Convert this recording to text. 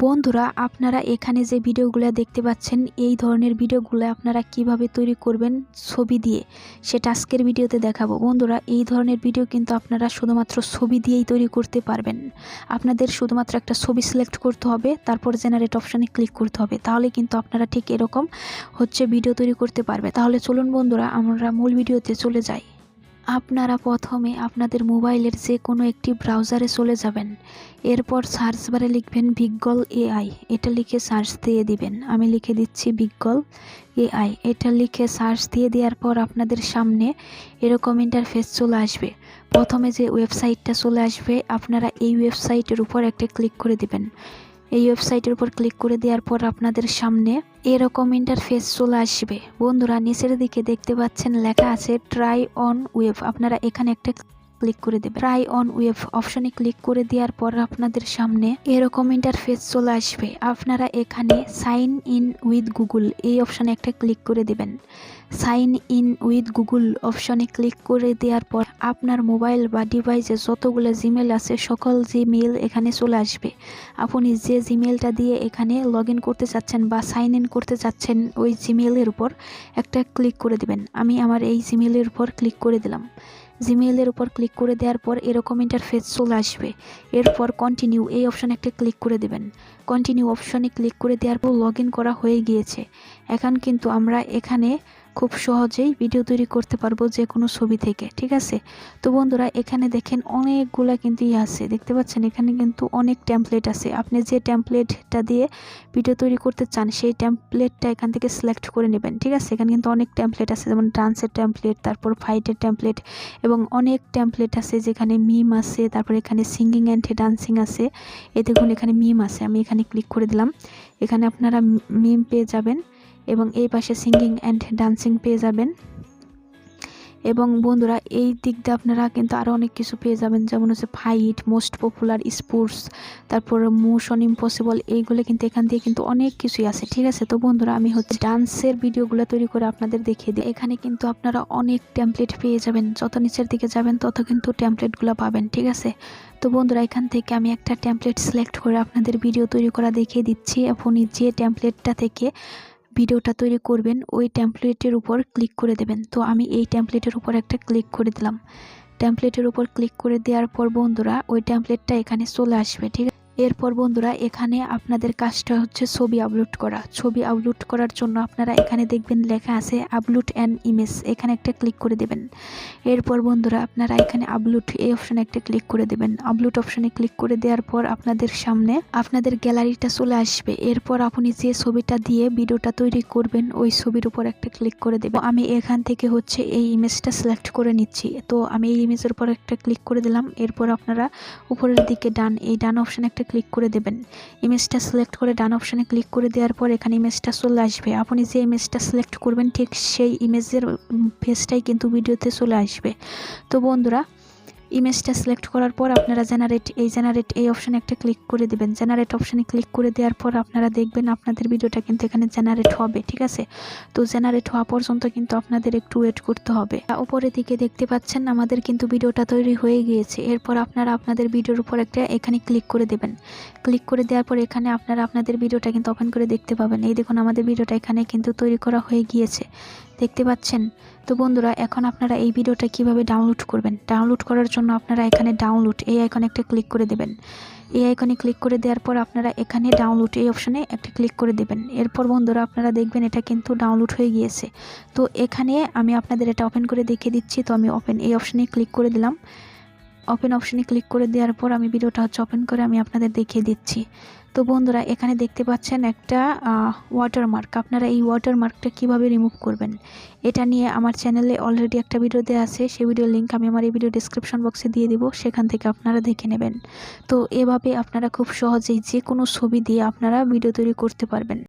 বন্ধুরা, আপনারা এখানে যে ভিডিওগুলো দেখতে পাচ্ছেন, এই ধরনের ভিডিওগুলো আপনারা কীভাবে তৈরি করবেন ছবি দিয়ে, সেটা আজকের ভিডিওতে দেখাবো। বন্ধুরা, এই ধরনের ভিডিও কিন্তু আপনারা শুধুমাত্র ছবি দিয়েই তৈরি করতে পারবেন। আপনাদের শুধুমাত্র একটা ছবি সিলেক্ট করতে হবে, তারপর জেনারেট অপশানে ক্লিক করতে হবে। তাহলে কিন্তু আপনারা ঠিক এরকম হচ্ছে ভিডিও তৈরি করতে পারবে। তাহলে চলুন বন্ধুরা, আমরা মূল ভিডিওতে চলে যাই। আপনারা প্রথমে আপনাদের মোবাইলের যে কোনো একটি ব্রাউজারে চলে যাবেন। এরপর সার্চ বারে লিখবেন বিজ্ঞল এআই। এটা লিখে সার্চ দিয়ে দিবেন। আমি লিখে দিচ্ছি বিজ্ঞল এআই। এটা লিখে সার্চ দিয়ে দেওয়ার পর আপনাদের সামনে এরকম ইন্টারফেস চলে আসবে। প্রথমে যে ওয়েবসাইটটা চলে আসবে, আপনারা এই ওয়েবসাইটের উপর একটা ক্লিক করে দিবেন। এই ওয়েবসাইটের উপর ক্লিক করে দেওয়ার পর আপনাদের সামনে এরকম ইন্টারফেস চলে আসবে। বন্ধুরা, নিচের দিকে দেখতে পাচ্ছেন লেখা আছে ট্রাই অন ওয়েব আপনারা এখানে একটা ক্লিক করে দেবেন। ট্রাই অন ওয়েব অপশনে ক্লিক করে দেওয়ার পর আপনাদের সামনে এরকম ইন্টারফেস চলে আসবে। আপনারা এখানে সাইন ইন উইথ গুগল এই অপশানে একটা ক্লিক করে দেবেন। সাইন ইন উইথ গুগল অপশনে ক্লিক করে দেওয়ার পর আপনার মোবাইল বা ডিভাইসে যতগুলো জিমেল আছে, সকল জিমেল এখানে চলে আসবে। আপনি যে জিমেলটা দিয়ে এখানে লগ করতে চাচ্ছেন বা সাইন ইন করতে চাচ্ছেন, ওই জিমেলের উপর একটা ক্লিক করে দেবেন। আমি আমার এই জিমেলের উপর ক্লিক করে দিলাম। জিমেইলের উপর ক্লিক করে দেওয়ার পর এরকম ইন্টারফেস চলে আসবে। এরপর কন্টিনিউ এই অপশানে একটা ক্লিক করে দেবেন। কন্টিনিউ অপশানে ক্লিক করে দেওয়ার পর লগ করা হয়ে গিয়েছে। এখন কিন্তু আমরা এখানে খুব সহজেই ভিডিও তৈরি করতে পারব যে কোনো ছবি থেকে, ঠিক আছে? তো বন্ধুরা, এখানে দেখেন অনেকগুলা কিন্তু ইয়ে আছে, দেখতে পাচ্ছেন? এখানে কিন্তু অনেক ট্যাম্পলেট আছে। আপনি যে ট্যাম্পলেটটা দিয়ে ভিডিও তৈরি করতে চান, সেই ট্যাম্পলেটটা এখান থেকে সিলেক্ট করে নেবেন, ঠিক আছে? এখানে কিন্তু অনেক ট্যাম্পলেট আছে, যেমন ডান্সের ট্যাম্পলেট তারপর ফাইটের ট্যাম্পলেট এবং অনেক ট্যাম্পলেট আছে যেখানে মিম আছে, তারপর এখানে সিঙ্গিং অ্যান্ড ডান্সিং আছে। এ দেখুন, এখানে মিম আছে, আমি এখানে ক্লিক করে দিলাম। এখানে আপনারা মিম পেয়ে যাবেন। এবং এই পাশে সিঙ্গিং অ্যান্ড ডান্সিং পেয়ে যাবেন। এবং বন্ধুরা, এই দিক দিয়ে আপনারা কিন্তু আরও অনেক কিছু পেয়ে যাবেন, যেমন হচ্ছে ফাইট মোস্ট পপুলার স্পোর্টস তারপর মোশন ইম্পসিবল এইগুলো কিন্তু এখান দিয়ে কিন্তু অনেক কিছুই আছে, ঠিক আছে? তো বন্ধুরা, আমি হচ্ছে ডান্সের ভিডিওগুলো তৈরি করে আপনাদের দেখিয়ে দিই। এখানে কিন্তু আপনারা অনেক ট্যাম্পলেট পেয়ে যাবেন, যত নিচের দিকে যাবেন, তত কিন্তু ট্যাম্পলেটগুলো পাবেন, ঠিক আছে? তো বন্ধুরা, এখান থেকে আমি একটা ট্যাম্পলেট সিলেক্ট করে আপনাদের ভিডিও তৈরি করা দেখিয়ে দিচ্ছি। আপনি যে ট্যাম্পলেটটা থেকে ভিডিওটা তৈরি করবেন, ওই ট্যাম্পলেটের উপর ক্লিক করে দেবেন। তো আমি এই ট্যাম্পলেটের উপর একটা ক্লিক করে দিলাম। ট্যাম্পলেটের উপর ক্লিক করে দেওয়ার পর বন্ধুরা, ওই ট্যাম্পলেটটা এখানে চলে আসবে, ঠিক এরপর বন্ধুরা, এখানে আপনাদের কাজটা হচ্ছে ছবি আপলোড করা। ছবি আপলোড করার জন্য আপনারা এখানে দেখবেন লেখা আছে আপলোড অ্যান্ড ইমেজ এখানে একটা ক্লিক করে দেবেন। এরপর বন্ধুরা, আপনারা এখানে আপলোড এই অপশানে একটা ক্লিক করে দেবেন। আপলোড অপশানে ক্লিক করে দেওয়ার পর আপনাদের সামনে আপনাদের গ্যালারিটা চলে আসবে। এরপর আপনি যে ছবিটা দিয়ে ভিডিওটা তৈরি করবেন, ওই ছবির উপর একটা ক্লিক করে দেবেন। আমি এখান থেকে হচ্ছে এই ইমেজটা সিলেক্ট করে নিচ্ছি। তো আমি এই ইমেজের উপর একটা ক্লিক করে দিলাম। এরপর আপনারা উপরের দিকে ডান, এই ডান অপশানে একটা ক্লিক করে দেবেন। ইমেজটা সিলেক্ট করে ডান অপশানে ক্লিক করে দেওয়ার পর এখানে ইমেজটা চলে আসবে। আপনি যে ইমেজটা সিলেক্ট করবেন, ঠিক সেই ইমেজের ফেসটাই কিন্তু ভিডিওতে চলে আসবে। তো বন্ধুরা ইমেজটা সিলেক্ট করার পর আপনারা জেনারেট এই জেনারেট এই অপশানে একটা ক্লিক করে দেবেন। জেনারেট অপশানে ক্লিক করে দেওয়ার পর আপনারা দেখবেন আপনাদের ভিডিওটা কিন্তু এখানে জেনারেট হবে, ঠিক আছে? তো জেনারেট হওয়া পর্যন্ত কিন্তু আপনাদের একটু ওয়েট করতে হবে। উপরের দিকে দেখতে পাচ্ছেন আমাদের কিন্তু ভিডিওটা তৈরি হয়ে গিয়েছে। এরপর আপনারা আপনাদের ভিডিওর উপর একটা এখানে ক্লিক করে দেবেন। ক্লিক করে দেওয়ার পর এখানে আপনারা আপনাদের ভিডিওটা কিন্তু ওপেন করে দেখতে পাবেন। এই দেখুন আমাদের ভিডিওটা এখানে কিন্তু তৈরি করা হয়ে গিয়েছে। দেখতে পাচ্ছেন? তো বন্ধুরা, এখন আপনারা এই ভিডিওটা কীভাবে ডাউনলোড করবেন? ডাউনলোড করার জন্য আপনারা এখানে ডাউনলোড এই আইকনে একটা ক্লিক করে দেবেন। এই আইকনে ক্লিক করে দেওয়ার পর আপনারা এখানে ডাউনলোড এই অপশনে একটা ক্লিক করে দেবেন। এরপর বন্ধুরা, আপনারা দেখবেন এটা কিন্তু ডাউনলোড হয়ে গিয়েছে। তো এখানে আমি আপনাদের এটা ওপেন করে দেখিয়ে দিচ্ছি। তো আমি ওপেন এই অপশনে ক্লিক করে দিলাম। ওপেন অপশানে ক্লিক করে দেওয়ার পর আমি ভিডিওটা হচ্ছে ওপেন করে আমি আপনাদের দেখিয়ে দিচ্ছি। তো বন্ধুরা, এখানে দেখতে পাচ্ছেন একটা ওয়াটারমার্ক আপনারা এই ওয়াটারমার্কটা কীভাবে রিমুভ করবেন? এটা নিয়ে আমার চ্যানেলে অলরেডি একটা ভিডিও দেওয়া আছে। সেই ভিডিওর লিঙ্ক আমি আমার এই ভিডিও ডিসক্রিপশন বক্সে দিয়ে দিব। সেখান থেকে আপনারা দেখে নেবেন। তো এভাবে আপনারা খুব সহজেই যে কোনো ছবি দিয়ে আপনারা ভিডিও তৈরি করতে পারবেন।